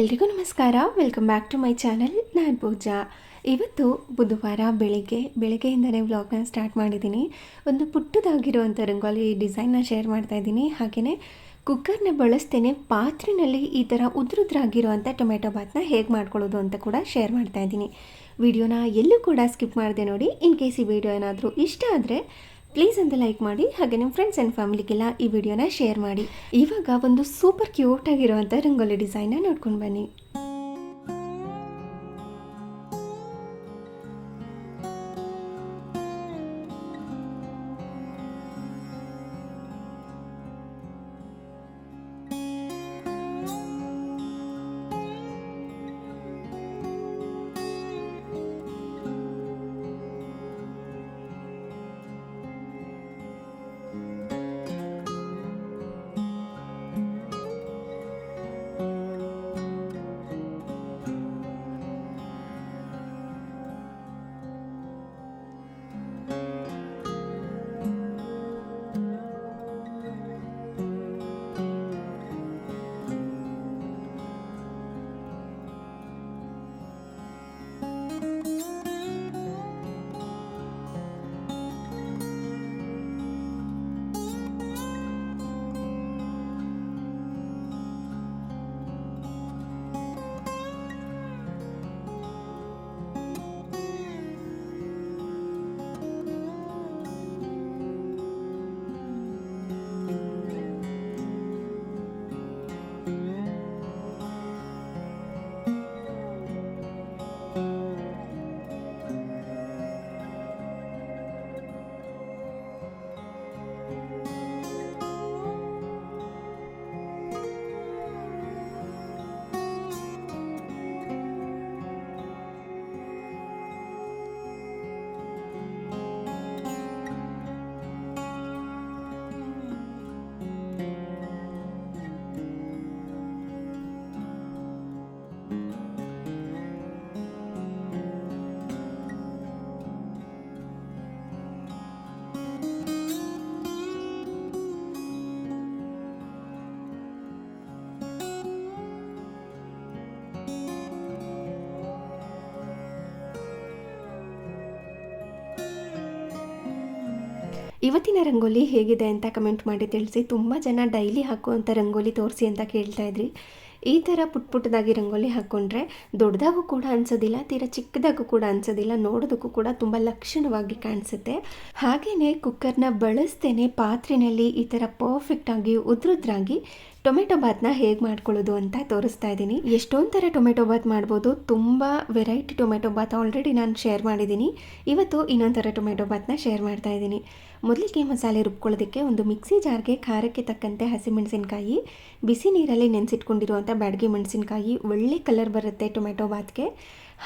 ಎಲ್ರಿಗೂ ನಮಸ್ಕಾರ. Welcome back to my channel ನಾನು ಪೂಜಾ. ಇವತ್ತು ಬುಧವಾರ ಬೆಳಿಗ್ಗೆ, ಬೆಳಗ್ಗೆಯಿಂದಲೇ ವ್ಲಾಗ್ನ ಸ್ಟಾರ್ಟ್ ಮಾಡಿದ್ದೀನಿ. ಒಂದು ಪುಟ್ಟದಾಗಿರುವಂಥ ರಂಗೋಲಿ ಡಿಸೈನ್ನ ಶೇರ್ ಮಾಡ್ತಾ ಇದ್ದೀನಿ. ಹಾಗೆಯೇ ಕುಕ್ಕರ್ನ ಬಳಸ್ತೇನೆ ಪಾತ್ರೆಯಲ್ಲಿ ಈ ಥರ ಉದ್ರುದ್ರಾಗಿರುವಂಥ ಟೊಮೆಟೊ ಬಾತ್ನ ಹೇಗೆ ಮಾಡ್ಕೊಳ್ಳೋದು ಅಂತ ಕೂಡ ಶೇರ್ ಮಾಡ್ತಾ ಇದ್ದೀನಿ. ವಿಡಿಯೋನ ಎಲ್ಲೂ ಕೂಡ ಸ್ಕಿಪ್ ಮಾಡಿದೆ ನೋಡಿ. ಇನ್ ಕೇಸ್ ಈ ವಿಡಿಯೋ ಏನಾದರೂ ಇಷ್ಟ ಆದರೆ ಪ್ಲೀಸ್ ಅಂತ ಲೈಕ್ ಮಾಡಿ, ಹಾಗೆ ನಿಮ್ಮ ಫ್ರೆಂಡ್ಸ್ ಆ್ಯಂಡ್ ಫ್ಯಾಮಿಲಿಗೆಲ್ಲ ಈ ವಿಡಿಯೋನ ಶೇರ್ ಮಾಡಿ. ಇವಾಗ ಒಂದು ಸೂಪರ್ ಕ್ಯೂಟ್ ಆಗಿರುವಂಥ ರಂಗೋಲಿ ಡಿಸೈನ್ನ ನೋಡ್ಕೊಂಡು ಬನ್ನಿ. ಇವತ್ತಿನ ರಂಗೋಲಿ ಹೇಗಿದೆ ಅಂತ ಕಮೆಂಟ್ ಮಾಡಿ ತಿಳಿಸಿ. ತುಂಬ ಜನ ಡೈಲಿ ಹಾಕುವಂಥ ರಂಗೋಲಿ ತೋರಿಸಿ ಅಂತ ಕೇಳ್ತಾ ಇದ್ರಿ. ಈ ಥರ ಪುಟ್ ಪುಟ್ಟದಾಗಿ ರಂಗೋಲಿ ಹಾಕ್ಕೊಂಡ್ರೆ ದೊಡ್ಡದಾಗೂ ಕೂಡ ಅನ್ಸೋದಿಲ್ಲ, ತೀರ ಚಿಕ್ಕದಾಗೂ ಕೂಡ ಅನ್ಸೋದಿಲ್ಲ, ನೋಡೋದಕ್ಕೂ ಕೂಡ ತುಂಬ ಲಕ್ಷಣವಾಗಿ ಕಾಣಿಸುತ್ತೆ. ಹಾಗೆಯೇ ಕುಕ್ಕರ್ನ ಬಳಸ್ತೇನೆ ಪಾತ್ರೆಯಲ್ಲಿ ಈ ಥರ ಪರ್ಫೆಕ್ಟಾಗಿ ಉದ್ರುದ್ರಾಗಿ ಟೊಮೆಟೊ ಬಾತ್ನ ಹೇಗೆ ಮಾಡ್ಕೊಳ್ಳೋದು ಅಂತ ತೋರಿಸ್ತಾ ಇದ್ದೀನಿ. ಎಷ್ಟೊಂದು ಥರ ಟೊಮೆಟೊ ಬಾತ್ ಮಾಡ್ಬೋದು. ತುಂಬ ವೆರೈಟಿ ಟೊಮೆಟೊ ಬಾತ್ ಆಲ್ರೆಡಿ ನಾನು ಶೇರ್ ಮಾಡಿದ್ದೀನಿ. ಇವತ್ತು ಇನ್ನೊಂದು ಥರ ಟೊಮೆಟೊ ಬಾತ್ನ ಶೇರ್ ಮಾಡ್ತಾ ಇದ್ದೀನಿ. ಮೊದಲಿಗೆ ಮಸಾಲೆ ರುಬ್ಕೊಳ್ಳೋದಕ್ಕೆ ಒಂದು ಮಿಕ್ಸಿ ಜಾರ್ಗೆ ಖಾರಕ್ಕೆ ತಕ್ಕಂತೆ ಹಸಿಮೆಣಸಿನಕಾಯಿ, ಬಿಸಿ ನೀರಲ್ಲಿ ನೆನೆಸಿಟ್ಕೊಂಡಿರುವಂಥ ಬ್ಯಾಡಗಿ ಮೆಣಸಿನಕಾಯಿ, ಒಳ್ಳೆ ಕಲರ್ ಬರುತ್ತೆ ಟೊಮೆಟೊ ಬಾತ್ಗೆ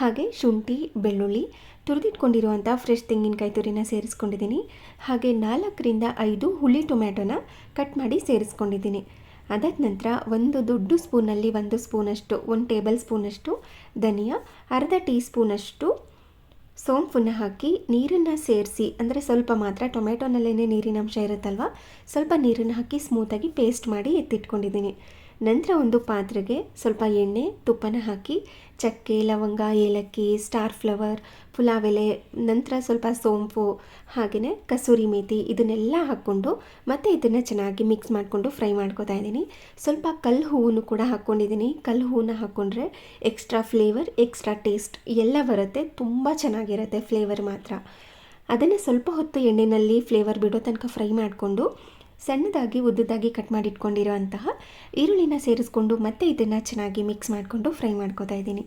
ಹಾಗೆ ಶುಂಠಿ, ಬೆಳ್ಳುಳ್ಳಿ ತುರಿದಿಟ್ಕೊಂಡಿರುವಂಥ ಫ್ರೆಶ್ ತೆಂಗಿನಕಾಯಿ ತುರಿನ ಸೇರಿಸ್ಕೊಂಡಿದ್ದೀನಿ. ಹಾಗೆ ನಾಲ್ಕರಿಂದ ಐದು ಹುಳಿ ಟೊಮೆಟೊನ ಕಟ್ ಮಾಡಿ ಸೇರಿಸ್ಕೊಂಡಿದ್ದೀನಿ. ಅದಾದ ನಂತರ ಒಂದು ದೊಡ್ಡ ಸ್ಪೂನಲ್ಲಿ ಒಂದು ಸ್ಪೂನಷ್ಟು, ಒಂದು ಟೇಬಲ್ ಸ್ಪೂನಷ್ಟು ಧನಿಯಾ, ಅರ್ಧ ಟೀ ಸ್ಪೂನಷ್ಟು ಸೋಂಪನ್ನು ಹಾಕಿ ನೀರನ್ನು ಸೇರಿಸಿ, ಅಂದರೆ ಸ್ವಲ್ಪ ಮಾತ್ರ ಟೊಮೆಟೊನಲ್ಲೇ ನೀರಿನ ಅಂಶ ಇರುತ್ತಲ್ವ, ಸ್ವಲ್ಪ ನೀರನ್ನು ಹಾಕಿ ಸ್ಮೂತಾಗಿ ಪೇಸ್ಟ್ ಮಾಡಿ ಎತ್ತಿಟ್ಕೊಂಡಿದ್ದೀನಿ. ನಂತರ ಒಂದು ಪಾತ್ರೆಗೆ ಸ್ವಲ್ಪ ಎಣ್ಣೆ, ತುಪ್ಪನ ಹಾಕಿ ಚಕ್ಕೆ, ಲವಂಗ, ಏಲಕ್ಕಿ ಸ್ಟಾರ್ ಫ್ಲವರ್ ಪುಲಾವ್ ಎಲೆ ನಂತರ ಸ್ವಲ್ಪ ಸೋಂಪು ಹಾಗೆಯೇ ಕಸೂರಿ ಮೇಥಿ ಇದನ್ನೆಲ್ಲ ಹಾಕ್ಕೊಂಡು ಮತ್ತು ಇದನ್ನು ಚೆನ್ನಾಗಿ ಮಿಕ್ಸ್ ಮಾಡಿಕೊಂಡು ಫ್ರೈ ಮಾಡ್ಕೋತಾ ಇದ್ದೀನಿ. ಸ್ವಲ್ಪ ಕಲ್ಲು ಹೂವನ್ನು ಕೂಡ ಹಾಕ್ಕೊಂಡಿದ್ದೀನಿ. ಕಲ್ಲು ಹೂವನ್ನ ಹಾಕ್ಕೊಂಡ್ರೆ ಎಕ್ಸ್ಟ್ರಾ ಫ್ಲೇವರ್ ಎಕ್ಸ್ಟ್ರಾ ಟೇಸ್ಟ್ ಎಲ್ಲ ಬರುತ್ತೆ. ತುಂಬ ಚೆನ್ನಾಗಿರುತ್ತೆ ಫ್ಲೇವರ್ ಮಾತ್ರ. ಅದನ್ನೇ ಸ್ವಲ್ಪ ಹೊತ್ತು ಎಣ್ಣೆಯಲ್ಲಿ ಫ್ಲೇವರ್ ಬಿಡೋ ತನಕ ಫ್ರೈ ಮಾಡಿಕೊಂಡು ಸಣ್ಣದಾಗಿ, ಉದ್ದದಾಗಿ ಕಟ್ ಮಾಡಿ ಇಟ್ಕೊಂಡಿರೋ ಅಂತಹ ಈರುಳ್ಳಿನ ಸೇರಿಸ್ಕೊಂಡು ಮತ್ತೆ ಇದನ್ನು ಚೆನ್ನಾಗಿ ಮಿಕ್ಸ್ ಮಾಡಿಕೊಂಡು ಫ್ರೈ ಮಾಡ್ಕೋತಾ ಇದ್ದೀನಿ.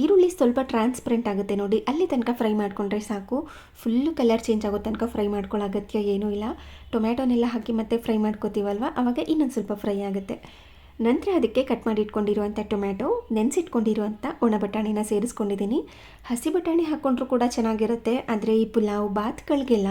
ಈರುಳ್ಳಿ ಸ್ವಲ್ಪ ಟ್ರಾನ್ಸ್ಪರೆಂಟ್ ಆಗುತ್ತೆ ನೋಡಿ. ಅಲ್ಲಿ ತನಕ ಫ್ರೈ ಮಾಡಿಕೊಂಡ್ರೆ ಸಾಕು. ಫುಲ್ಲು ಕಲರ್ ಚೇಂಜ್ ಆಗೋ ತನಕ ಫ್ರೈ ಮಾಡ್ಕೊಳ್ಳೋ ಅಗತ್ಯ ಏನೂ ಇಲ್ಲ. ಟೊಮ್ಯಾಟೊನೆಲ್ಲ ಹಾಕಿ ಮತ್ತೆ ಫ್ರೈ ಮಾಡ್ಕೋತೀವಲ್ವ? ಆವಾಗ ಇನ್ನೊಂದು ಸ್ವಲ್ಪ ಫ್ರೈ ಆಗುತ್ತೆ. ನಂತರ ಅದಕ್ಕೆ ಕಟ್ ಮಾಡಿ ಇಟ್ಕೊಂಡಿರುವಂಥ ಟೊಮ್ಯಾಟೊ ನೆನೆಸಿಟ್ಕೊಂಡಿರುವಂಥ ಒಣ ಬಟಾಣಿನ ಸೇರಿಸ್ಕೊಂಡಿದ್ದೀನಿ. ಹಸಿ ಬಟಾಣಿ ಹಾಕ್ಕೊಂಡ್ರೂ ಕೂಡ ಚೆನ್ನಾಗಿರುತ್ತೆ. ಆದರೆ ಈ ಪುಲಾವ್, ಬಾತ್ಗಳಿಗೆಲ್ಲ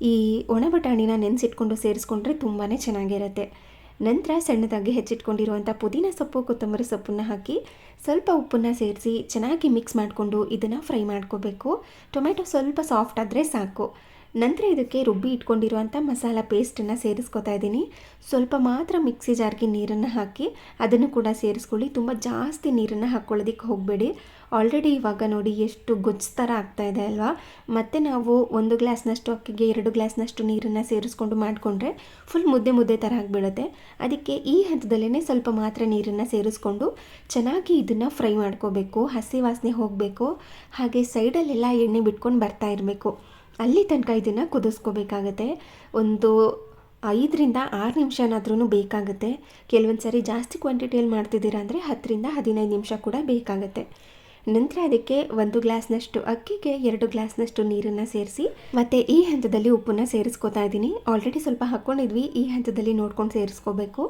ಈ ಒಣ ಬಟಾಣಿನ ನೆನೆಸಿಟ್ಕೊಂಡು ಸೇರಿಸ್ಕೊಂಡ್ರೆ ತುಂಬಾ ಚೆನ್ನಾಗಿರುತ್ತೆ. ನಂತರ ಸಣ್ಣದಾಗಿ ಹೆಚ್ಚಿಟ್ಕೊಂಡಿರುವಂಥ ಪುದೀನ ಸೊಪ್ಪು, ಕೊತ್ತಂಬರಿ ಸೊಪ್ಪನ್ನು ಹಾಕಿ ಸ್ವಲ್ಪ ಉಪ್ಪನ್ನು ಸೇರಿಸಿ ಚೆನ್ನಾಗಿ ಮಿಕ್ಸ್ ಮಾಡಿಕೊಂಡು ಇದನ್ನು ಫ್ರೈ ಮಾಡ್ಕೋಬೇಕು. ಟೊಮೆಟೊ ಸ್ವಲ್ಪ ಸಾಫ್ಟ್ ಆದರೆ ಸಾಕು. ನಂತರ ಇದಕ್ಕೆ ರುಬ್ಬಿ ಇಟ್ಕೊಂಡಿರುವಂಥ ಮಸಾಲ ಪೇಸ್ಟನ್ನು ಸೇರಿಸ್ಕೊತಾ ಇದ್ದೀನಿ. ಸ್ವಲ್ಪ ಮಾತ್ರ ಮಿಕ್ಸಿ ಜಾರ್ಗೆ ನೀರನ್ನು ಹಾಕಿ ಅದನ್ನು ಕೂಡ ಸೇರಿಸ್ಕೊಳ್ಳಿ. ತುಂಬ ಜಾಸ್ತಿ ನೀರನ್ನು ಹಾಕ್ಕೊಳ್ಳೋದಕ್ಕೆ ಹೋಗಬೇಡಿ. ಆಲ್ರೆಡಿ ಇವಾಗ ನೋಡಿ ಎಷ್ಟು ಗೊಜ್ಜು ಥರ ಆಗ್ತಾ ಇದೆ ಅಲ್ವಾ? ಮತ್ತು ನಾವು ಒಂದು ಗ್ಲಾಸ್ನಷ್ಟು ಅಕ್ಕಿಗೆ ಎರಡು ಗ್ಲಾಸ್ನಷ್ಟು ನೀರನ್ನು ಸೇರಿಸ್ಕೊಂಡು ಮಾಡಿಕೊಂಡ್ರೆ ಫುಲ್ ಮುದ್ದೆ ಮುದ್ದೆ ಥರ ಆಗಿಬಿಡುತ್ತೆ. ಅದಕ್ಕೆ ಈ ಹಂತದಲ್ಲೇ ಸ್ವಲ್ಪ ಮಾತ್ರ ನೀರನ್ನು ಸೇರಿಸ್ಕೊಂಡು ಚೆನ್ನಾಗಿ ಇದನ್ನು ಫ್ರೈ ಮಾಡ್ಕೋಬೇಕು. ಹಸಿ ವಾಸನೆ ಹೋಗಬೇಕು. ಹಾಗೆ ಸೈಡಲ್ಲೆಲ್ಲ ಎಣ್ಣೆ ಬಿಟ್ಕೊಂಡು ಬರ್ತಾ ಇರಬೇಕು. ಅಲ್ಲಿ ತನಕ ಇದನ್ನು ಕುದಿಸ್ಕೋಬೇಕಾಗತ್ತೆ. ಒಂದು ಐದರಿಂದ ಆರು ನಿಮಿಷನಾದ್ರೂ ಬೇಕಾಗುತ್ತೆ. ಕೆಲವೊಂದು ಸಾರಿ ಜಾಸ್ತಿ ಕ್ವಾಂಟಿಟಿಯಲ್ಲಿ ಮಾಡ್ತಿದ್ದೀರಾ ಅಂದರೆ ಹತ್ತರಿಂದ ಹದಿನೈದು ನಿಮಿಷ ಕೂಡ ಬೇಕಾಗುತ್ತೆ. ನಂತರ ಅದಕ್ಕೆ ಒಂದು ಗ್ಲಾಸ್ನಷ್ಟು ಅಕ್ಕಿಗೆ ಎರಡು ಗ್ಲಾಸ್ನಷ್ಟು ನೀರನ್ನು ಸೇರಿಸಿ, ಮತ್ತು ಈ ಹಂತದಲ್ಲಿ ಉಪ್ಪನ್ನು ಸೇರಿಸ್ಕೋತಾ ಇದ್ದೀನಿ. ಆಲ್ರೆಡಿ ಸ್ವಲ್ಪ ಹಾಕ್ಕೊಂಡಿದ್ವಿ ಈ ಹಂತದಲ್ಲಿ ನೋಡ್ಕೊಂಡು ಸೇರಿಸ್ಕೋಬೇಕು.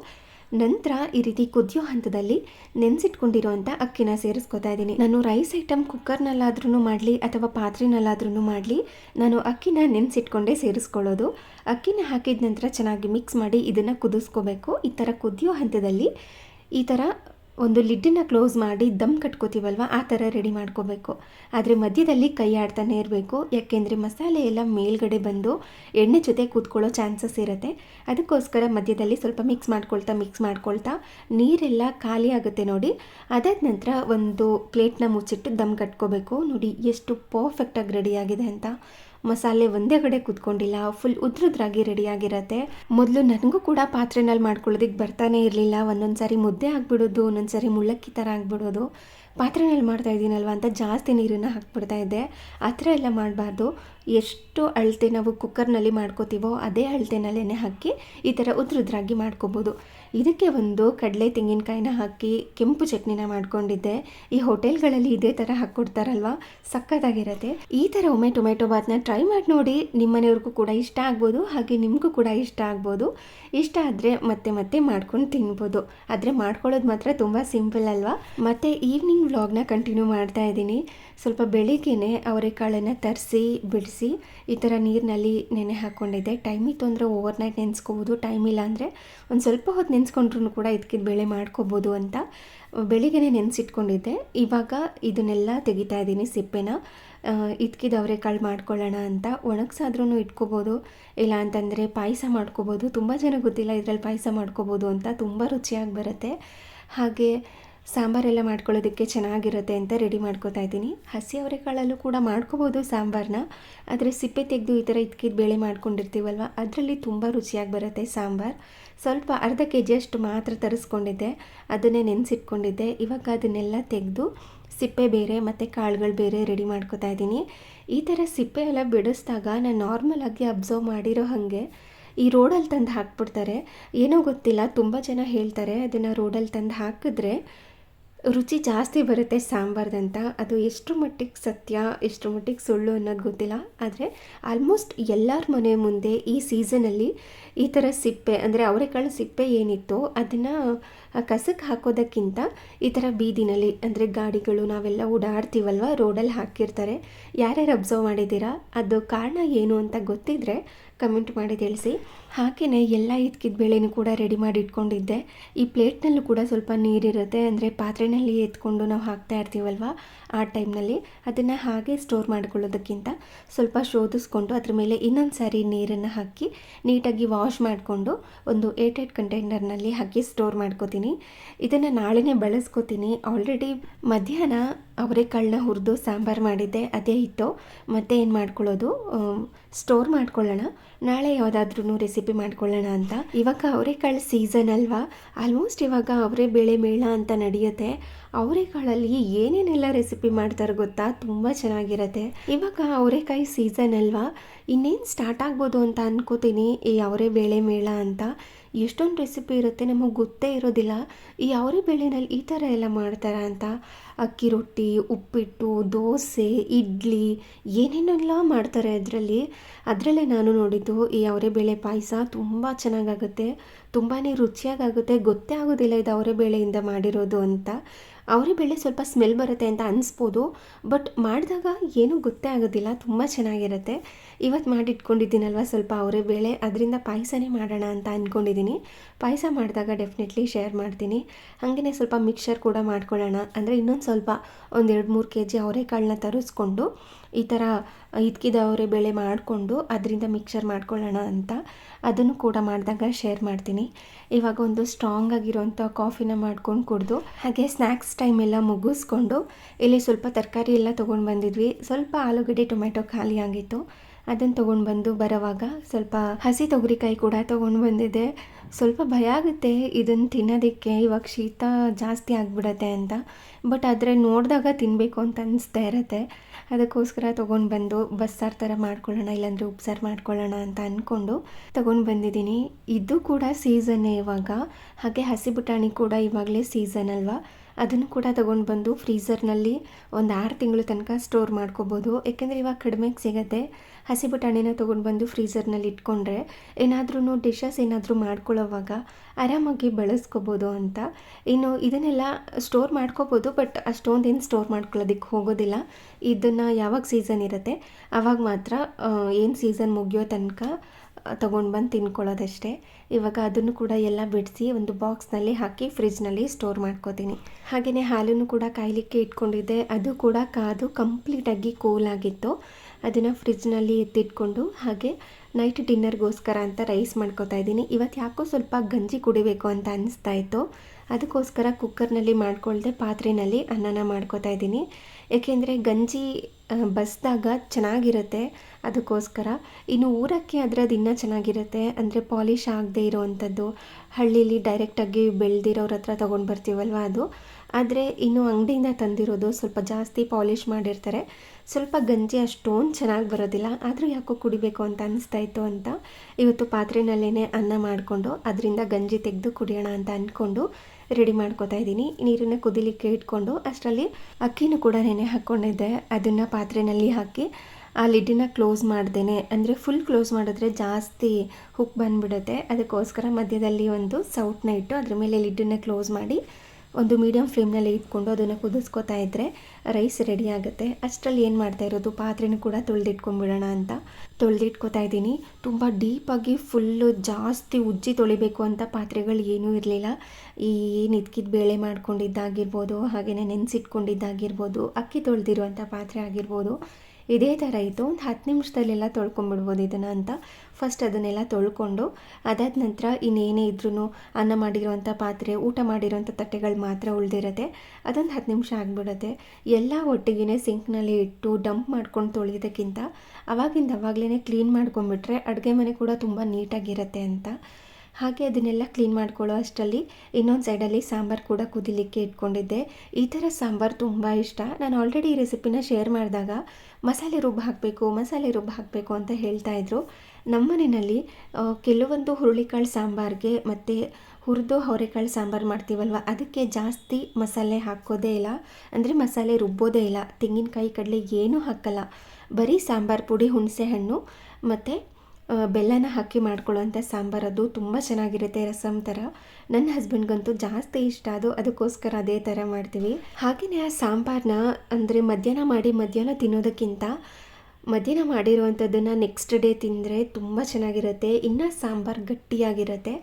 ನಂತರ ಈ ರೀತಿ ಕುದಿಯೋ ಹಂತದಲ್ಲಿ ನೆನೆಸಿಟ್ಕೊಂಡಿರುವಂಥ ಅಕ್ಕಿನ ಸೇರಿಸ್ಕೊತಾ ಇದ್ದೀನಿ. ನಾನು ರೈಸ್ ಐಟಮ್ ಕುಕ್ಕರ್ನಲ್ಲಾದ್ರೂ ಮಾಡಲಿ ಅಥವಾ ಪಾತ್ರೆನಲ್ಲಾದ್ರೂ ಮಾಡಲಿ. ನಾನು ಅಕ್ಕಿನ ನೆನೆಸಿಟ್ಕೊಂಡೇ ಸೇರಿಸ್ಕೊಳ್ಳೋದು. ಅಕ್ಕಿನ ಹಾಕಿದ ನಂತರ ಚೆನ್ನಾಗಿ ಮಿಕ್ಸ್ ಮಾಡಿ ಇದನ್ನು ಕುದಿಸ್ಕೋಬೇಕು. ಈ ಥರ ಕುದಿಯೋ ಹಂತದಲ್ಲಿ ಈ ಥರ ಒಂದು ಲಿಡ್ಡನ್ನು ಕ್ಲೋಸ್ ಮಾಡಿ ದಮ್ ಕಟ್ಕೋತೀವಲ್ವ? ಆ ಥರ ರೆಡಿ ಮಾಡ್ಕೋಬೇಕು. ಆದರೆ ಮಧ್ಯದಲ್ಲಿ ಕೈ ಆಡ್ತಾನೆ ಇರಬೇಕು. ಯಾಕೆಂದರೆ ಮಸಾಲೆ ಎಲ್ಲ ಮೇಲ್ಗಡೆ ಬಂದು ಎಣ್ಣೆ ಜೊತೆ ಕೂತ್ಕೊಳ್ಳೋ ಚಾನ್ಸಸ್ ಇರುತ್ತೆ. ಅದಕ್ಕೋಸ್ಕರ ಮಧ್ಯದಲ್ಲಿ ಸ್ವಲ್ಪ ಮಿಕ್ಸ್ ಮಾಡ್ಕೊಳ್ತಾ ಮಿಕ್ಸ್ ಮಾಡ್ಕೊಳ್ತಾ ನೀರೆಲ್ಲ ಖಾಲಿ ಆಗುತ್ತೆ ನೋಡಿ. ಅದಾದ ನಂತರ ಒಂದು ಪ್ಲೇಟ್ನ ಮುಚ್ಚಿಟ್ಟು ದಮ್ ಕಟ್ಕೋಬೇಕು. ನೋಡಿ, ಎಷ್ಟು ಪರ್ಫೆಕ್ಟಾಗಿ ರೆಡಿಯಾಗಿದೆ ಅಂತ. ಮಸಾಲೆ ಒಂದೇ ಕಡೆ ಕುತ್ಕೊಂಡಿಲ್ಲ ಫುಲ್ ಉದ್ರುದ್ರಾಗಿ ರೆಡಿಯಾಗಿರತ್ತೆ ಮೊದಲು ನನಗೂ ಕೂಡ ಪಾತ್ರೆನಲ್ಲಿ ಮಾಡ್ಕೊಳ್ಳೋದಕ್ಕೆ ಬರ್ತಾನೆ ಇರಲಿಲ್ಲ. ಒಂದೊಂದು ಸಾರಿ ಮುದ್ದೆ ಆಗಿಬಿಡೋದು ಒಂದೊಂದು ಸಾರಿ ಮುಳ್ಳಕ್ಕಿ ಥರ ಆಗಿಬಿಡೋದು ಪಾತ್ರೆನಲ್ಲಿ ಮಾಡ್ತಾ ಇದ್ದೀನಲ್ವ ಅಂತ ಜಾಸ್ತಿ ನೀರನ್ನು ಹಾಕ್ಬಿಡ್ತಾ ಇದ್ದೆ. ಆ ಥರ ಎಲ್ಲ ಮಾಡಬಾರ್ದು. ಎಷ್ಟು ಅಳತೆ ನಾವು ಕುಕ್ಕರ್ನಲ್ಲಿ ಮಾಡ್ಕೋತೀವೋ, ಅದೇ ಅಳತೆನಲ್ಲೇ ಹಾಕಿ ಈ ಥರ ಉದ್ರುದ್ರಾಗಿ ಮಾಡ್ಕೋಬೋದು. ಇದಕ್ಕೆ ಒಂದು ಕಡಲೆ ತೆಂಗಿನಕಾಯಿನ ಹಾಕಿ ಕೆಂಪು ಚಟ್ನಿನ ಮಾಡ್ಕೊಂಡಿದ್ದೆ. ಈ ಹೋಟೆಲ್ಗಳಲ್ಲಿ ಇದೇ ಥರ ಹಾಕ್ಕೊಡ್ತಾರಲ್ವ? ಸಕ್ಕತ್ತಾಗಿರುತ್ತೆ ಈ ಥರ ಒಮ್ಮೆ ಟೊಮೆಟೊ ಬಾತ್ನ ಟ್ರೈ ಮಾಡಿ ನೋಡಿ ನಿಮ್ಮನೆಯವ್ರಿಗೂ ಕೂಡ ಇಷ್ಟ ಆಗ್ಬೋದು, ಹಾಗೆ ನಿಮಗೂ ಕೂಡ ಇಷ್ಟ ಆಗ್ಬೋದು. ಇಷ್ಟ ಆದರೆ ಮತ್ತೆ ಮತ್ತೆ ಮಾಡ್ಕೊಂಡು ತಿನ್ಬೋದು. ಆದರೆ ಮಾಡ್ಕೊಳ್ಳೋದು ಮಾತ್ರ ತುಂಬ ಸಿಂಪಲ್ ಅಲ್ವಾ? ಮತ್ತೆ ಈವ್ನಿಂಗ್ ವ್ಲಾಗ್ನ ಕಂಟಿನ್ಯೂ ಮಾಡ್ತಾ ಇದ್ದೀನಿ. ಸ್ವಲ್ಪ ಬೆಳಿಗ್ಗೆನೆ ಅವರೆಕಾಳನ್ನು ತರಿಸಿ, ಬಿಡಿಸಿ, ಈ ಥರ ನೀರಿನಲ್ಲಿ ನೆನೆ ಹಾಕ್ಕೊಂಡಿದ್ದೆ ಟೈಮ್ ಇತ್ತು ಅಂದರೆ ಓವರ್ ನೈಟ್ ನೆನೆಸ್ಕೋಬೋದು ಟೈಮ್ ಇಲ್ಲ ಅಂದರೆ ಒಂದು ಸ್ವಲ್ಪ ಹೊತ್ತು ನೆನೆಸ್ಕೊಂಡ್ರೂ ಕೂಡ ಇದಕ್ಕಿದ ಬೇಳೆ ಮಾಡ್ಕೋಬೋದು ಅಂತ ಬೆಳಿಗ್ಗೆ ನೆನೆಸಿಟ್ಕೊಂಡಿದ್ದೆ. ಇವಾಗ ಇದನ್ನೆಲ್ಲ ತೆಗಿತಾ ಇದ್ದೀನಿ ಸಿಪ್ಪೆನ. ಇದಕ್ಕಿದ್ದು ಅವರೆಕಾಳು ಮಾಡ್ಕೊಳ್ಳೋಣ ಅಂತ. ಒಣಗ್ಸಾದ್ರೂ ಇಟ್ಕೋಬೋದು. ಇಲ್ಲ ಅಂತಂದರೆ ಪಾಯಸ ಮಾಡ್ಕೋಬೋದು. ತುಂಬ ಜನ ಗೊತ್ತಿಲ್ಲ ಇದರಲ್ಲಿ ಪಾಯಸ ಮಾಡ್ಕೋಬೋದು ಅಂತ. ತುಂಬ ರುಚಿಯಾಗಿ ಬರುತ್ತೆ. ಹಾಗೆ ಸಾಂಬಾರೆಲ್ಲ ಮಾಡ್ಕೊಳ್ಳೋದಕ್ಕೆ ಚೆನ್ನಾಗಿರುತ್ತೆ ಅಂತ ರೆಡಿ ಮಾಡ್ಕೋತಾ ಇದ್ದೀನಿ. ಹಸಿ ಅವರೆಕಾಳಲ್ಲೂ ಕೂಡ ಮಾಡ್ಕೋಬೋದು ಸಾಂಬಾರನ್ನ ಆದರೆ ಸಿಪ್ಪೆ ತೆಗೆದು ಈ ಥರ ಇದ್ಕಿದ ಬೇಳೆ ಮಾಡ್ಕೊಂಡಿರ್ತೀವಲ್ವ? ಅದರಲ್ಲಿ ತುಂಬ ರುಚಿಯಾಗಿ ಬರುತ್ತೆ ಸಾಂಬಾರು. ಸ್ವಲ್ಪ ಅರ್ಧ ಕೆ ಜಿಯಷ್ಟು ಮಾತ್ರ ತರಿಸ್ಕೊಂಡಿದ್ದೆ. ಅದನ್ನೇ ನೆನೆಸಿಟ್ಕೊಂಡಿದ್ದೆ. ಇವಾಗ ಅದನ್ನೆಲ್ಲ ತೆಗೆದು ಸಿಪ್ಪೆ ಬೇರೆ ಮತ್ತು ಕಾಳುಗಳು ಬೇರೆ ರೆಡಿ ಮಾಡ್ಕೋತಾ ಇದ್ದೀನಿ. ಈ ಥರ ಸಿಪ್ಪೆ ಎಲ್ಲ ಬಿಡಿಸ್ದಾಗ ನಾನು ನಾರ್ಮಲಾಗಿ ಅಬ್ಸರ್ವ್ ಮಾಡಿರೋ ಹಾಗೆ ಈ ರೋಡಲ್ಲಿ ತಂದು ಹಾಕ್ಬಿಡ್ತಾರೆ. ಏನೋ ಗೊತ್ತಿಲ್ಲ, ತುಂಬ ಜನ ಹೇಳ್ತಾರೆ ಅದನ್ನು ರೋಡಲ್ಲಿ ತಂದು ಹಾಕಿದ್ರೆ ರುಚಿ ಜಾಸ್ತಿ ಬರುತ್ತೆ ಸಾಂಬಾರ್ದಂತ. ಅದು ಎಷ್ಟು ಮಟ್ಟಿಗೆ ಸತ್ಯ ಎಷ್ಟು ಮಟ್ಟಿಗೆ ಸುಳ್ಳು ಅನ್ನೋದು ಗೊತ್ತಿಲ್ಲ. ಆದರೆ ಆಲ್ಮೋಸ್ಟ್ ಎಲ್ಲರ ಮನೆ ಮುಂದೆ ಈ ಸೀಸನಲ್ಲಿ ಈ ಥರ ಸಿಪ್ಪೆ, ಅಂದರೆ ಅವರೆಕಾಳು ಸಿಪ್ಪೆ ಏನಿತ್ತು ಅದನ್ನು ಕಸಕ್ಕೆ ಹಾಕೋದಕ್ಕಿಂತ ಈ ಥರ ಬೀದಿನಲ್ಲಿ, ಅಂದರೆ ಗಾಡಿಗಳು ನಾವೆಲ್ಲ ಓಡಾಡ್ತೀವಲ್ವ, ರೋಡಲ್ಲಿ ಹಾಕಿರ್ತಾರೆ. ಯಾರ್ಯಾರು ಅಬ್ಸರ್ವ್ ಮಾಡಿದ್ದೀರಾ? ಅದು ಕಾರಣ ಏನು ಅಂತ ಗೊತ್ತಿದ್ದರೆ ಕಮೆಂಟ್ ಮಾಡಿ ತಿಳಿಸಿ. ಹಾಗೆಯೇ ಎಲ್ಲ ಇದ್ಕಿದ ಬೇಳೆನೂ ಕೂಡ ರೆಡಿ ಮಾಡಿ ಇಟ್ಕೊಂಡಿದ್ದೆ. ಈ ಪ್ಲೇಟ್ನಲ್ಲೂ ಕೂಡ ಸ್ವಲ್ಪ ನೀರಿರುತ್ತೆ, ಅಂದರೆ ಪಾತ್ರೆನಲ್ಲಿ ಎತ್ಕೊಂಡು ನಾವು ಹಾಕ್ತಾ ಇರ್ತೀವಲ್ವ? ಆ ಟೈಮ್ನಲ್ಲಿ ಅದನ್ನು ಹಾಗೆ ಸ್ಟೋರ್ ಮಾಡ್ಕೊಳ್ಳೋದಕ್ಕಿಂತ ಸ್ವಲ್ಪ ಶೋಧಿಸ್ಕೊಂಡು ಅದ್ರ ಮೇಲೆ ಇನ್ನೊಂದು ಸಾರಿ ನೀರನ್ನು ಹಾಕಿ ನೀಟಾಗಿ ವಾಶ್ ಮಾಡಿಕೊಂಡು ಒಂದು ಏಟ್ ಏಟ್ ಕಂಟೈನರ್ನಲ್ಲಿ ಹಾಕಿ ಸ್ಟೋರ್ ಮಾಡ್ಕೋತೀನಿ. ಇದನ್ನು ನಾಳೆನೇ ಬಳಸ್ಕೋತೀನಿ. ಆಲ್ರೆಡಿ ಮಧ್ಯಾಹ್ನ ಅವರೆಕಾಳನ್ನ ಹುರಿದು ಸಾಂಬಾರು ಮಾಡಿದ್ದೆ, ಅದೇ ಇತ್ತು. ಮತ್ತೆ ಏನು ಮಾಡ್ಕೊಳ್ಳೋದು? ಸ್ಟೋರ್ ಮಾಡ್ಕೊಳ್ಳೋಣ. ನಾಳೆ ಯಾವುದಾದ್ರೂ ರೆಸಿಪಿ ಮಾಡ್ಕೊಳ್ಳೋಣ ಅಂತ. ಇವಾಗ ಅವರೆಕಾಳು ಸೀಸನ್ ಅಲ್ವಾ? ಆಲ್ಮೋಸ್ಟ್ ಇವಾಗ ಅವರೇ ಬೇಳೆ ಮೇಳ ಅಂತ ನಡೆಯುತ್ತೆ. ಅವರೆಕಾಳಲ್ಲಿ ಏನೇನೆಲ್ಲ ರೆಸಿಪಿ ಮಾಡ್ತಾರೆ ಗೊತ್ತಾ? ತುಂಬ ಚೆನ್ನಾಗಿರುತ್ತೆ. ಇವಾಗ ಅವರೆಕಾಯಿ ಸೀಸನ್ ಅಲ್ವಾ? ಇನ್ನೇನು ಸ್ಟಾರ್ಟ್ ಆಗ್ಬೋದು ಅಂತ ಅನ್ಕೋತೀನಿ. ಈ ಅವರೇ ಬೇಳೆ ಮೇಳ ಅಂತ. ಎಷ್ಟೊಂದು ರೆಸಿಪಿ ಇರುತ್ತೆ ನಮಗೆ ಗೊತ್ತೇ ಇರೋದಿಲ್ಲ. ಈ ಅವರೇ ಬೇಳೆನಲ್ಲಿ ಈ ಥರ ಎಲ್ಲ ಮಾಡ್ತಾರೆ ಅಂತ. ಅಕ್ಕಿ ರೊಟ್ಟಿ, ಉಪ್ಪಿಟ್ಟು, ದೋಸೆ, ಇಡ್ಲಿ ಏನೇನೆಲ್ಲ ಮಾಡ್ತಾರೆ ಅದರಲ್ಲಿ. ಅದರಲ್ಲೇ ನಾನು ನೋಡಿದ್ದು ಈ ಅವರೇ ಬೇಳೆ ಪಾಯಸ ತುಂಬ ಚೆನ್ನಾಗಾಗುತ್ತೆ. ತುಂಬಾ ರುಚಿಯಾಗುತ್ತೆ ಗೊತ್ತೇ ಆಗೋದಿಲ್ಲ ಇದು ಅವರೇ ಬೇಳೆಯಿಂದ ಮಾಡಿರೋದು ಅಂತ. ಅವರೇ ಬೇಳೆ ಸ್ವಲ್ಪ ಸ್ಮೆಲ್ ಬರುತ್ತೆ ಅಂತ ಅನಿಸ್ಬೋದು. ಬಟ್ ಮಾಡಿದಾಗ ಏನೂ ಗೊತ್ತೇ ಆಗೋದಿಲ್ಲ. ತುಂಬ ಚೆನ್ನಾಗಿರುತ್ತೆ. ಇವತ್ತು ಮಾಡಿಟ್ಕೊಂಡಿದ್ದೀನಲ್ವ ಸ್ವಲ್ಪ ಅವರೇ ಬೇಳೆ. ಅದರಿಂದ ಪಾಯಸನೇ ಮಾಡೋಣ ಅಂತ ಅಂದ್ಕೊಂಡಿದ್ದೀನಿ ಪಾಯಸ ಮಾಡಿದಾಗ ಡೆಫಿನೆಟ್ಲಿ ಶೇರ್ ಮಾಡ್ತೀನಿ. ಹಾಗೆಯೇ ಸ್ವಲ್ಪ ಮಿಕ್ಸರ್ ಕೂಡ ಮಾಡ್ಕೊಳ್ಳೋಣ. ಅಂದರೆ ಇನ್ನೊಂದು ಸ್ವಲ್ಪ ಒಂದೆರಡು ಮೂರು ಕೆ ಜಿ ಅವರೆಕಾಳನ್ನ ತರಿಸ್ಕೊಂಡು ಈ ಥರ ಇದ್ಕಿದವರೆ ಬೇಳೆ ಮಾಡಿಕೊಂಡು ಅದರಿಂದ ಮಿಕ್ಸರ್ ಮಾಡ್ಕೊಳ್ಳೋಣ ಅಂತ ಅದನ್ನು ಕೂಡ ಮಾಡಿದಾಗ ಶೇರ್ ಮಾಡ್ತೀನಿ. ಇವಾಗ ಒಂದು ಸ್ಟ್ರಾಂಗ್ ಆಗಿರೋಂಥ ಕಾಫಿನ ಮಾಡ್ಕೊಂಡು ಕುಡಿದು, ಹಾಗೆ ಸ್ನ್ಯಾಕ್ಸ್ ಟೈಮ್ ಎಲ್ಲ ಮುಗಿಸ್ಕೊಂಡು ಇಲ್ಲಿ ಸ್ವಲ್ಪ ತರಕಾರಿ ಎಲ್ಲ ತೊಗೊಂಡು ಬಂದಿದ್ವಿ. ಸ್ವಲ್ಪ ಆಲೂಗಡ್ಡೆ ಟೊಮೆಟೊ ಖಾಲಿ ಆಗಿತ್ತು. ಅದನ್ನು ತೊಗೊಂಡು ಬಂದು ಬರೋವಾಗ ಸ್ವಲ್ಪ ಹಸಿ ತೊಗರಿಕಾಯಿ ಕೂಡ ತೊಗೊಂಡು ಬಂದಿದೆ. ಸ್ವಲ್ಪ ಭಯ ಆಗುತ್ತೆ ಇದನ್ನು ತಿನ್ನೋದಕ್ಕೆ. ಇವಾಗ ಶೀತ ಜಾಸ್ತಿ ಆಗಿಬಿಡತ್ತೆ ಅಂತ. ಬಟ್ ಆದರೆ ನೋಡಿದಾಗ ತಿನ್ನಬೇಕು ಅಂತ ಅನಿಸ್ತಾ ಇರತ್ತೆ. ಅದಕ್ಕೋಸ್ಕರ ತೊಗೊಂಡು ಬಂದು ಬಸ್ಸಾರು ಥರ ಮಾಡ್ಕೊಳ್ಳೋಣ, ಇಲ್ಲಾಂದರೆ ಉಪ್ಸಾರು ಮಾಡ್ಕೊಳ್ಳೋಣ ಅಂತ ಅಂದ್ಕೊಂಡು ತೊಗೊಂಡು ಬಂದಿದ್ದೀನಿ. ಇದು ಕೂಡ ಸೀಸನ್ನೇ ಇವಾಗ. ಹಾಗೆ ಹಸಿ ಬಟಾಣಿ ಕೂಡ ಇವಾಗಲೇ ಸೀಸನ್ ಅಲ್ವಾ? ಅದನ್ನು ಕೂಡ ತೊಗೊಂಡು ಬಂದು ಫ್ರೀಝರ್ನಲ್ಲಿ ಒಂದು ಆರು ತಿಂಗಳು ತನಕ ಸ್ಟೋರ್ ಮಾಡ್ಕೋಬೋದು. ಏಕೆಂದರೆ ಇವಾಗ ಕಡಿಮೆಗೆ ಸಿಗುತ್ತೆ. ಹಸಿ ಬಟಾಣಿನ ತೊಗೊಂಡು ಬಂದು ಫ್ರೀಝರ್ನಲ್ಲಿ ಇಟ್ಕೊಂಡ್ರೆ ಏನಾದ್ರೂ ಡಿಶಸ್ ಏನಾದರೂ ಮಾಡ್ಕೊಳ್ಳೋವಾಗ ಆರಾಮಾಗಿ ಬಳಸ್ಕೋಬೋದು ಅಂತ. ಇನ್ನು ಇದನ್ನೆಲ್ಲ ಸ್ಟೋರ್ ಮಾಡ್ಕೋಬೋದು. ಬಟ್ ಅಷ್ಟೊಂದೇನು ಸ್ಟೋರ್ ಮಾಡ್ಕೊಳ್ಳೋದಕ್ಕೆ ಹೋಗೋದಿಲ್ಲ. ಇದನ್ನು ಯಾವಾಗ ಸೀಸನ್ ಇರುತ್ತೆ ಆವಾಗ ಮಾತ್ರ ಏನು ಸೀಸನ್ ಮುಗಿಯೋ ತನಕ ತೊಗೊಂಡು ಬಂದು ತಿನ್ಕೊಳ್ಳೋದಷ್ಟೇ. ಇವಾಗ ಅದನ್ನು ಕೂಡ ಎಲ್ಲ ಬಿಡಿಸಿ ಒಂದು ಬಾಕ್ಸ್ನಲ್ಲಿ ಹಾಕಿ ಫ್ರಿಜ್ನಲ್ಲಿ ಸ್ಟೋರ್ ಮಾಡ್ಕೋತೀನಿ. ಹಾಗೆಯೇ ಹಾಲನ್ನು ಕೂಡ ಕಾಯಲಿಕ್ಕೆ ಇಟ್ಕೊಂಡಿದ್ದೆ. ಅದು ಕೂಡ ಕಾದು ಕಂಪ್ಲೀಟಾಗಿ ಕೂಲ್ ಆಗಿತ್ತು. ಅದನ್ನು ಫ್ರಿಜ್ನಲ್ಲಿ ಎತ್ತಿಟ್ಕೊಂಡು ಹಾಗೆ ನೈಟ್ ಡಿನ್ನರ್ಗೋಸ್ಕರ ಅಂತ ರೈಸ್ ಮಾಡ್ಕೋತಾ ಇದ್ದೀನಿ. ಇವತ್ತು ಯಾಕೋ ಸ್ವಲ್ಪ ಗಂಜಿ ಕುಡಿಬೇಕು ಅಂತ ಅನಿಸ್ತಾ ಇತ್ತು. ಅದಕ್ಕೋಸ್ಕರ ಕುಕ್ಕರ್ನಲ್ಲಿ ಮಾಡ್ಕೊಳ್ಳದೆ ಪಾತ್ರೆಯಲ್ಲಿ ಅನ್ನನ ಮಾಡ್ಕೋತಾ ಇದ್ದೀನಿ. ಏಕೆಂದರೆ ಗಂಜಿ ಬಸ್ದಾಗ ಚೆನ್ನಾಗಿರುತ್ತೆ. ಅದಕ್ಕೋಸ್ಕರ ಇನ್ನು ಊರಕ್ಕೆ ಅದರದ್ದು ಅದು ಇನ್ನೂ ಚೆನ್ನಾಗಿರುತ್ತೆ. ಅಂದರೆ ಪಾಲಿಷ್ ಆಗದೆ ಇರೋವಂಥದ್ದು, ಹಳ್ಳೀಲಿ ಡೈರೆಕ್ಟಾಗಿ ಬೆಳೆದಿರೋರ ಹತ್ರ ತೊಗೊಂಡು ಬರ್ತೀವಲ್ವ ಅದು. ಆದರೆ ಇನ್ನು ಅಂಗಡಿಯಿಂದ ತಂದಿರೋದು ಸ್ವಲ್ಪ ಜಾಸ್ತಿ ಪಾಲಿಷ್ ಮಾಡಿರ್ತಾರೆ. ಸ್ವಲ್ಪ ಗಂಜಿ ಅಷ್ಟೊಂದು ಚೆನ್ನಾಗಿ ಬರೋದಿಲ್ಲ. ಆದರೂ ಯಾಕೋ ಕುಡಿಬೇಕು ಅಂತ ಅನಿಸ್ತಾ ಇತ್ತು ಅಂತ ಇವತ್ತು ಪಾತ್ರೆಯಲ್ಲೇ ಅನ್ನ ಮಾಡಿಕೊಂಡು, ಅದರಿಂದ ಗಂಜಿ ತೆಗೆದು ಕುಡಿಯೋಣ ಅಂತ ಅಂದ್ಕೊಂಡು ರೆಡಿ ಮಾಡ್ಕೋತಾ ಇದ್ದೀನಿ. ನೀರನ್ನು ಕುದಿಲಿಕ್ಕೆ ಇಟ್ಕೊಂಡು ಅಷ್ಟರಲ್ಲಿ ಅಕ್ಕಿನೂ ಕೂಡ ನೆನೆ ಹಾಕ್ಕೊಂಡಿದ್ದೆ. ಅದನ್ನು ಪಾತ್ರೆಯಲ್ಲಿ ಹಾಕಿ ಆ ಲಿಡ್ಡನ್ನ ಕ್ಲೋಸ್ ಮಾಡ್ದೇನೆ. ಅಂದರೆ ಫುಲ್ ಕ್ಲೋಸ್ ಮಾಡಿದ್ರೆ ಜಾಸ್ತಿ ಹುಕ್ ಬಂದುಬಿಡುತ್ತೆ. ಅದಕ್ಕೋಸ್ಕರ ಮಧ್ಯದಲ್ಲಿ ಒಂದು ಸೌಟ್ನ ಇಟ್ಟು ಅದ್ರ ಮೇಲೆ ಲಿಡ್ಡನ್ನ ಕ್ಲೋಸ್ ಮಾಡಿ ಒಂದು ಮೀಡಿಯಮ್ ಫ್ಲೇಮ್ನಲ್ಲಿ ಇಟ್ಕೊಂಡು ಅದನ್ನು ಕುದಿಸ್ಕೊತಾ ಇದ್ದರೆ ರೈಸ್ ರೆಡಿ ಆಗುತ್ತೆ. ಅಷ್ಟರಲ್ಲಿ ಏನು ಮಾಡ್ತಾ ಇರೋದು? ಪಾತ್ರೆನೂ ಕೂಡ ತೊಳೆದಿಟ್ಕೊಂಡ್ಬಿಡೋಣ ಅಂತ ತೊಳೆದಿಟ್ಕೋತಾ ಇದ್ದೀನಿ. ತುಂಬ ಡೀಪಾಗಿ ಫುಲ್ಲು ಜಾಸ್ತಿ ಉಜ್ಜಿ ತೊಳಿಬೇಕು ಅಂತ ಪಾತ್ರೆಗಳು ಏನೂ ಇರಲಿಲ್ಲ. ಈ ಏನು ಇದ್ಕಿದ ಬೇಳೆ ಮಾಡ್ಕೊಂಡಿದ್ದಾಗಿರ್ಬೋದು ಹಾಗೆಯೇ ನೆನೆಸಿಟ್ಕೊಂಡಿದ್ದಾಗಿರ್ಬೋದು, ಅಕ್ಕಿ ತೊಳೆದಿರುವಂಥ ಪಾತ್ರೆ ಆಗಿರ್ಬೋದು ಇದೇ ಥರ ಇತ್ತು. ಒಂದು ಹತ್ತು ನಿಮಿಷದಲ್ಲೆಲ್ಲ ತೊಳ್ಕೊಂಬಿಡ್ಬೋದು ಇದನ್ನು ಅಂತ. ಫಸ್ಟ್ ಅದನ್ನೆಲ್ಲ ತೊಳ್ಕೊಂಡು, ಅದಾದ ನಂತರ ಇನ್ನೇನೇ ಇದ್ರೂ ಅನ್ನ ಮಾಡಿರುವಂಥ ಪಾತ್ರೆ, ಊಟ ಮಾಡಿರೋವಂಥ ತಟ್ಟೆಗಳು ಮಾತ್ರ ಉಳಿದಿರುತ್ತೆ. ಅದೊಂದು ಹತ್ತು ನಿಮಿಷ ಆಗಿಬಿಡುತ್ತೆ. ಎಲ್ಲ ಒಟ್ಟಿಗೆ ಸಿಂಕ್ನಲ್ಲಿ ಇಟ್ಟು, ಡಂಪ್ ಮಾಡ್ಕೊಂಡು ತೊಳೆಯೋದಕ್ಕಿಂತ ಅವಾಗಿಂದ ಅವಾಗಲೇ ಕ್ಲೀನ್ ಮಾಡ್ಕೊಂಬಿಟ್ರೆ ಅಡುಗೆ ಮನೆ ಕೂಡ ತುಂಬ ನೀಟಾಗಿರುತ್ತೆ ಅಂತ. ಹಾಗೆ ಅದನ್ನೆಲ್ಲ ಕ್ಲೀನ್ ಮಾಡ್ಕೊಳ್ಳೋ ಅಷ್ಟರಲ್ಲಿ ಇನ್ನೊಂದು ಸೈಡಲ್ಲಿ ಸಾಂಬಾರು ಕೂಡ ಕುದಿಲಿಕ್ಕೆ ಇಟ್ಕೊಂಡಿದ್ದೆ. ಈ ಥರ ಸಾಂಬಾರು ತುಂಬ ಇಷ್ಟ. ನಾನು ಆಲ್ರೆಡಿ ಈ ರೆಸಿಪಿನ ಶೇರ್ ಮಾಡಿದಾಗ ಮಸಾಲೆ ರುಬ್ಬ ಹಾಕಬೇಕು, ಮಸಾಲೆ ರುಬ್ಬ ಹಾಕಬೇಕು ಅಂತ ಹೇಳ್ತಾಯಿದ್ರು ನಮ್ಮನೆಯಲ್ಲಿ ಕೆಲವೊಂದು ಹುರುಳಿಕಾಳು ಸಾಂಬಾರಿಗೆ ಮತ್ತು ಹುರಿದು ಅವರೆಕಾಳು ಸಾಂಬಾರು ಮಾಡ್ತೀವಲ್ವ, ಅದಕ್ಕೆ ಜಾಸ್ತಿ ಮಸಾಲೆ ಹಾಕೋದೇ ಇಲ್ಲ. ಅಂದರೆ ಮಸಾಲೆ ರುಬ್ಬೋದೇ ಇಲ್ಲ. ತೆಂಗಿನಕಾಯಿ, ಕಡಲೆ ಏನೂ ಹಾಕಲ್ಲ. ಬರೀ ಸಾಂಬಾರು ಪುಡಿ, ಹುಣಸೆ ಹಣ್ಣು ಮತ್ತು ಬೆಲ್ಲನ ಹಾಕಿ ಮಾಡ್ಕೊಳ್ಳೋವಂಥ ಸಾಂಬಾರು ಅದು ತುಂಬ ಚೆನ್ನಾಗಿರುತ್ತೆ ರಸಮ್ ಥರ. ನನ್ನ ಹಸ್ಬೆಂಡ್ಗಂತೂ ಜಾಸ್ತಿ ಇಷ್ಟ, ಅದು ಅದಕ್ಕೋಸ್ಕರ ಅದೇ ಥರ ಮಾಡ್ತೀವಿ. ಹಾಗೆಯೇ ಆ ಸಾಂಬಾರನ್ನ ಅಂದರೆ ಮಧ್ಯಾಹ್ನ ಮಾಡಿ ಮಧ್ಯಾಹ್ನ ತಿನ್ನೋದಕ್ಕಿಂತ ಮಧ್ಯಾಹ್ನ ಮಾಡಿರುವಂಥದ್ದನ್ನು ನೆಕ್ಸ್ಟ್ ಡೇ ತಿಂದರೆ ತುಂಬ ಚೆನ್ನಾಗಿರುತ್ತೆ, ಇನ್ನೂ ಸಾಂಬಾರು ಗಟ್ಟಿಯಾಗಿರುತ್ತೆ.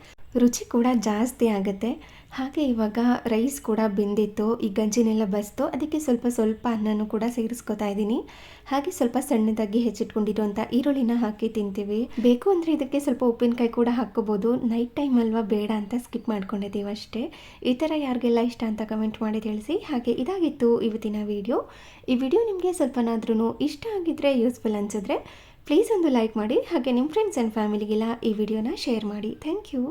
ರುಚಿ ಕೂಡ ಜಾಸ್ತಿ ಆಗುತ್ತೆ. ಹಾಗೆ ಇವಾಗ ರೈಸ್ ಕೂಡ ಬೆಂದಿತ್ತು, ಈ ಗಂಜಿನೆಲ್ಲ ಬಸ್ತು. ಅದಕ್ಕೆ ಸ್ವಲ್ಪ ಸ್ವಲ್ಪ ಅನ್ನನೂ ಕೂಡ ಸೇರಿಸ್ಕೊತಾ ಇದ್ದೀನಿ. ಹಾಗೆ ಸ್ವಲ್ಪ ಸಣ್ಣದಾಗಿ ಹೆಚ್ಚಿಟ್ಕೊಂಡಿರುವಂಥ ಈರುಳ್ಳಿನ ಹಾಕಿ ತಿಂತೀವಿ. ಬೇಕು ಅಂದರೆ ಇದಕ್ಕೆ ಸ್ವಲ್ಪ ಉಪ್ಪಿನಕಾಯಿ ಕೂಡ ಹಾಕ್ಕೋಬೋದು. ನೈಟ್ ಟೈಮ್ ಅಲ್ವಾ ಬೇಡ ಅಂತ ಸ್ಕಿಪ್ ಮಾಡ್ಕೊಂಡಿದ್ದೀವಿ ಅಷ್ಟೇ. ಈ ಥರ ಯಾರಿಗೆಲ್ಲ ಇಷ್ಟ ಅಂತ ಕಮೆಂಟ್ ಮಾಡಿ ತಿಳಿಸಿ. ಹಾಗೆ ಇದಾಗಿತ್ತು ಇವತ್ತಿನ ವಿಡಿಯೋ ಈ ವಿಡಿಯೋ ನಿಮಗೆ ಸ್ವಲ್ಪನಾದ್ರೂ ಇಷ್ಟ ಆಗಿದ್ರೆ ಯೂಸ್ಫುಲ್ ಅನಿಸಿದ್ರೆ ಪ್ಲೀಸ್ ಒಂದು ಲೈಕ್ ಮಾಡಿ. ಹಾಗೆ ನಿಮ್ಮ ಫ್ರೆಂಡ್ಸ್ ಆ್ಯಂಡ್ ಫ್ಯಾಮಿಲಿಗೆಲ್ಲ ಈ ವಿಡಿಯೋನ ಶೇರ್ ಮಾಡಿ. Thank you